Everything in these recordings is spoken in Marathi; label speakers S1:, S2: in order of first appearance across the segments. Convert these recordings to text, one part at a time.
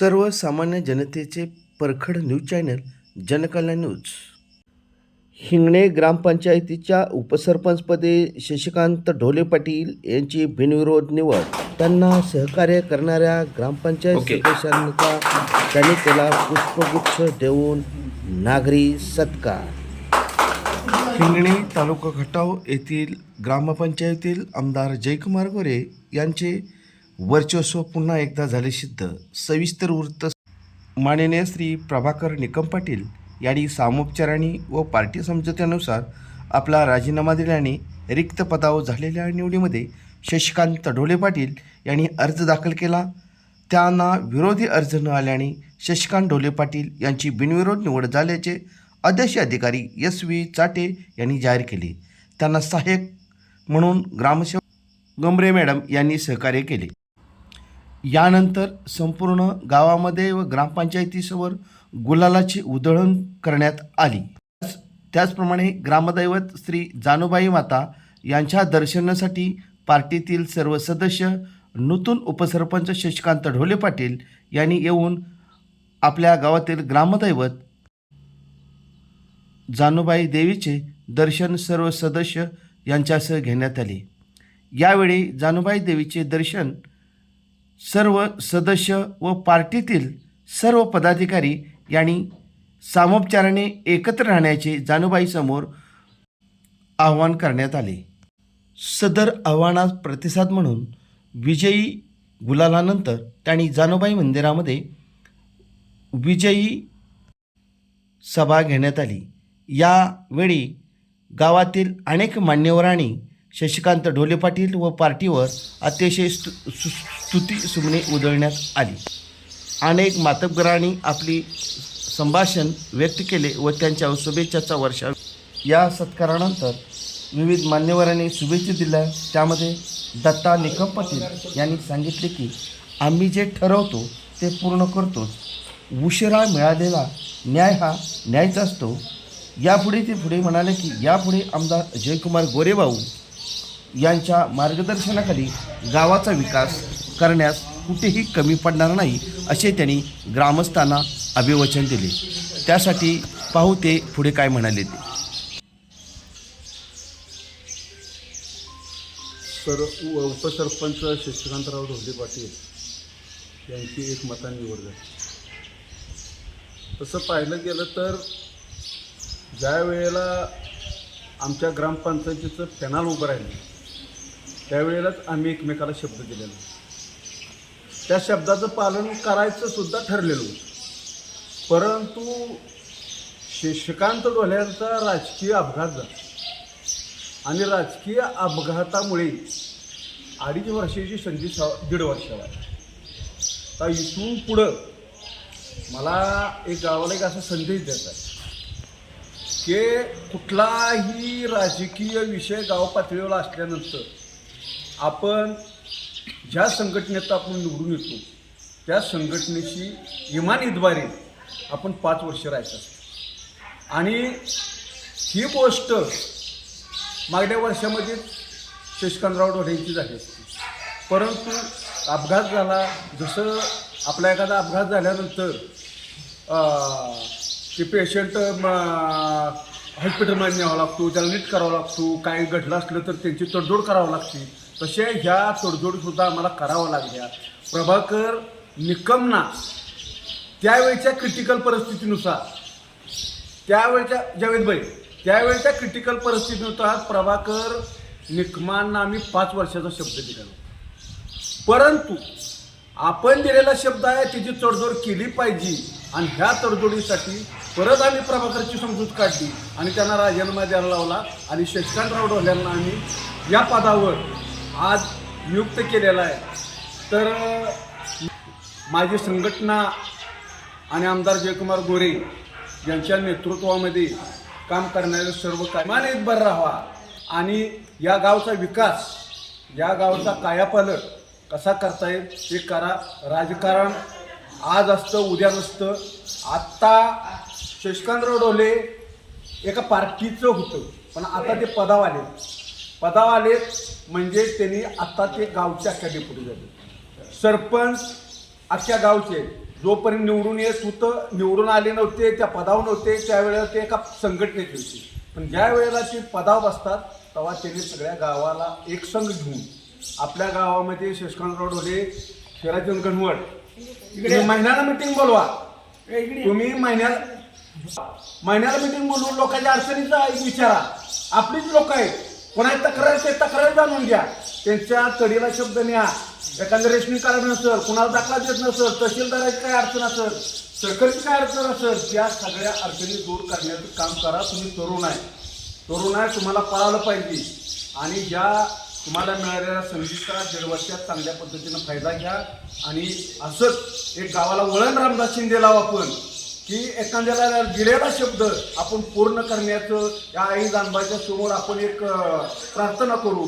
S1: सर्वसामान्य जनतेचे परखड news channel Jankalyan news. Hingane ग्रामपंचायतीच्या उपसरपंचपदी शशिकांत ढोले पाटील यांची बिनविरोध निवड. त्यांना सहकार्य करणाऱ्या ग्रामपंचायत सदस्यांचा त्यांनी केला पुष्पगुच्छ देऊन नागरी सत्कार. हिंगणे तालुका खटाव येथील ग्रामपंचायतीतील आमदार जयकुमार गोरे यांचे वर्चस्व पुन्हा एकदा झाले सिद्ध. सविस्तर वृत्त माननीय श्री प्रभाकर निकम पाटील यांनी सामोपचाराने व पार्टी समझोत्यानुसार आपला राजीनामा दिल्याने रिक्त पदावर झालेल्या निवडीमध्ये शशिकांत ढोले पाटील यांनी अर्ज दाखल केला. त्यांना विरोधी अर्ज न आल्याने शशिकांत ढोले पाटील यांची बिनविरोध निवड झाल्याचे अध्यक्ष अधिकारी एस व्ही चाटे यांनी जाहीर केले. त्यांना सहाय्यक म्हणून ग्रामसेवक गमरे मॅडम यांनी सहकार्य केले. यानंतर संपूर्ण गावामध्ये व ग्रामपंचायतीसमोर गुलालाची उधळण करण्यात आली. त्याच- त्याचप्रमाणे ग्रामदैवत श्री जानूबाई माता यांच्या दर्शनासाठी पार्टीतील सर्व सदस्य नूतन उपसरपंच शशिकांत ढोले पाटील यांनी येऊन आपल्या गावातील ग्रामदैवत जानूबाई देवीचे दर्शन सर्व सदस्य यांच्यासह घेण्यात आले. यावेळी जानूबाई देवीचे दर्शन सर्व सदस्य व पार्टीतील सर्व पदाधिकारी यांनी सामोपचाराने एकत्र राहण्याचे जानूबाईसमोर आवाहन करण्यात आले. सदर आव्हानास प्रतिसाद म्हणून विजयी गुलालानंतर त्यांनी जानूबाई मंदिरामध्ये विजयी सभा घेण्यात आली. यावेळी गावातील अनेक मान्यवरांनी शशिकांत ढोले पाटील व पार्टीवर अतिशय स्तु सु- स्तुती सुमने उधळण्यात आली. अनेक मातबगरांनी आपली संभाषण व्यक्त केले व त्यांच्या शुभेच्छाचा वर्षा या सत्कारानंतर विविध मान्यवरांनी शुभेच्छा दिल्या. त्यामध्ये दत्ता निकम पाटील यांनी सांगितले की आम्ही जे ठरवतो ते पूर्ण करतोच. उशिरा मिळालेला न्याय हा न्यायच असतो. यापुढे ते पुढे म्हणाले की यापुढे आमदार जयकुमार गोरेभाऊ यांच्या मार्गदर्शनाखाली गावाचा विकास करण्यास कुठेही कमी पडणार नाही असे त्यांनी ग्रामस्थांना अभिवचन दिले. त्यासाठी पाहू ते पुढे काय म्हणाले ते.
S2: सर उपसरपंच शशिकांतराव ढोले पाटील यांची एक मतांनी निवड झाली. तसं पाहिलं गेलं तर ज्या वेळेला आमच्या ग्रामपंचायतीचं पॅनल उभं राहिलं त्यावेळेलाच आम्ही एकमेकाला शब्द दिलेला. त्या शब्दाचं पालन करायचं सुद्धा ठरलेलं होतं. परंतु शशिकांत डोल्यांचा राजकीय अपघात झाला. आणि राजकीय अपघातामुळे अडीच वर्षाची संधी सा दीड वर्षाला तर इथून पुढं मला एक गावाला एक असा संदेश देतात की कुठलाही राजकीय विषय गाव पातळीवर असल्यानंतर आपण ज्या संघटनेत आपण निवडून येतो त्या संघटनेची इमानीद्वारे आपण पाच वर्ष राहायचं आणि ही गोष्ट मागल्या वर्षामध्ये शशिकांतराव यांची झाली असती. परंतु अपघात झाला. जसं आपला एखादा अपघात झाल्यानंतर ते पेशंट हॉस्पिटलमध्ये न्यावा लागतो त्याला नीट करावा लागतो. काही घडलं असलं तर त्यांची तडजोड करावी लागते. तसे ह्या तडजोडीसुद्धा आम्हाला कराव्या लागल्या. प्रभाकर निकमना त्यावेळच्या क्रिटिकल परिस्थितीनुसार त्यावेळच्या जावेदभाई त्यावेळच्या क्रिटिकल परिस्थितीनुसार प्रभाकर निकमांना आम्ही पाच वर्षाचा शब्द दिलेला परंतु आपण दिलेला शब्द आहे त्याची तडजोड केली पाहिजे. आणि ह्या तडजोडीसाठी परत आम्ही प्रभाकरची समजूत काढली. आणि त्यांना राजीनामा द्यायला लावला. आणि शशिकांतराव डोल्यांना आम्ही या पदावर आज नियुक्त केलेला आहे. तर माझी संघटना आणि आमदार जयकुमार गोरे यांच्या नेतृत्वामध्ये काम करणारे सर्व कामाने बरं राहावा. आणि या गावचा विकास या गावचा कायापालट कसा करता येईल ते करा. राजकारण आज असतं उद्या नसतं. आत्ता शशिकांतराव डोले एका पार्टीचं होतं. पण आता ते पदाव आले पदाव आलेत म्हणजे त्यांनी आता ते गावच्या अख्या डेपुटी झाले सरपंच अख्ख्या गावचे जोपर्यंत निवडून येत होतं निवडून आले नव्हते त्या पदावर नव्हते त्यावेळेला ते एका संघटनेत होते. पण ज्या वेळेला ते पदावर बसतात तेव्हा त्यांनी सगळ्या गावाला एक संघ घेऊन आपल्या गावामध्ये शशकांतराव ढोले गणवट तुम्ही महिन्याला मिटिंग बोलवा. तुम्ही महिन्याला महिन्याला मिटिंग बोलवून लोकांच्या अडचणीचा एक विचारा. आपलीच लोक आहेत. कोणाची तक्रार ते तक्रार जाणून घ्या. त्यांच्या तडीला शब्द न्या. एखादं रेशनिंग कार्ड नसेल कुणाला दाखला देत नसेल तहसीलदाराची काय अडचण असेल सरकारची काय अडचण असेल त्या सगळ्या अडचणी दूर करण्याचं काम करा. तुम्ही तरुण आहे. तरुण आहे तुम्हाला पळालं पाहिजे. आणि ज्या तुम्हाला मिळालेल्या संधीचा दीड वर्षात चांगल्या पद्धतीनं फायदा घ्या. आणि असंच एक गावाला वळण रामदास शिंदे लावा आपण. की एखाद्याला दिलेला शब्द आपण पूर्ण करण्याचं या आई जानबाच्या समोर आपण एक प्रार्थना करू.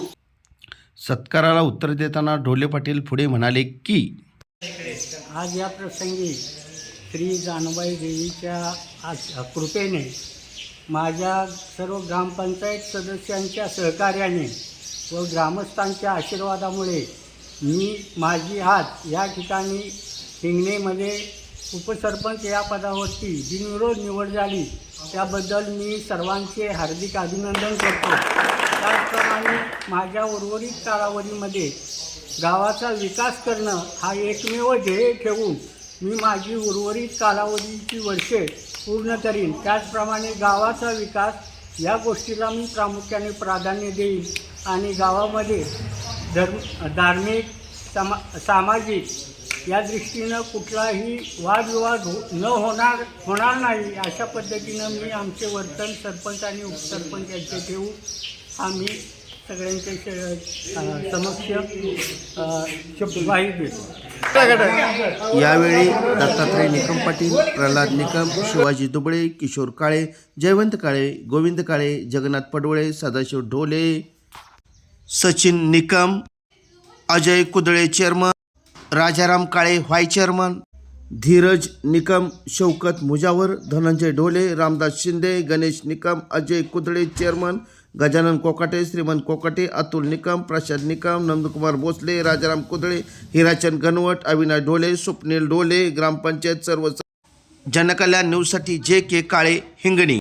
S1: सत्काराला उत्तर देताना ढोले पाटील पुढे म्हणाले की
S3: आज या प्रसंगी श्री जानबाई देवीच्या आज कृपेने माझ्या सर्व ग्रामपंचायत सदस्यांच्या सहकार्याने व ग्रामस्थांच्या आशीर्वादामुळे मी माझी आज या ठिकाणी हिंगणेमध्ये उपसरपंच या पदावरती बिनविरोध निवड झाली. त्याबद्दल मी सर्वांचे हार्दिक अभिनंदन करतो. त्याचप्रमाणे माझ्या उर्वरित कालावधीमध्ये गावाचा विकास करणं हा एकमेव ध्येय ठेवून मी माझी उर्वरित कालावधीची वर्षे पूर्ण करीन. त्याचप्रमाणे गावाचा विकास या गोष्टीला मी प्रामुख्याने प्राधान्य देईन. आणि गावामध्ये धर्म धार्मिक समा सामाजिक या दृष्टीनं कुठलाही वादविवाद हो न होणार होणार नाही अशा पद्धतीनं मी आमचे वर्तन सरपंच आणि उपसरपंच यांचे ठेवू. आम्ही सगळ्यांच्या समक्ष शब्दवाही देतो.
S1: यावेळी Dattatray Nikam Patil Pralhad Nikam Shivaji Duble Kishor Kale Jaywant Kale Govind Kale Jagannath Padwale Sadashiv Dhole Sachin Nikam Ajay Kudale chairman Rajaram Kale vice chairman Dheeraj Nikam Shaukat Mujawar Dhananjay Dhole Ramdas Shinde Ganesh Nikam Ajay Kudale chairman Gajanan Kokate Shrimant Kokate Atul Nikam Prashant Nikam Nandkumar Bhosale Rajaram Kudale Hirachand Ganvat Avinash Dhole Swapnil Dhole ग्रामपंचायत सर्व जनकल्याण न्यूजसाठी जे के काळे हिंगणी.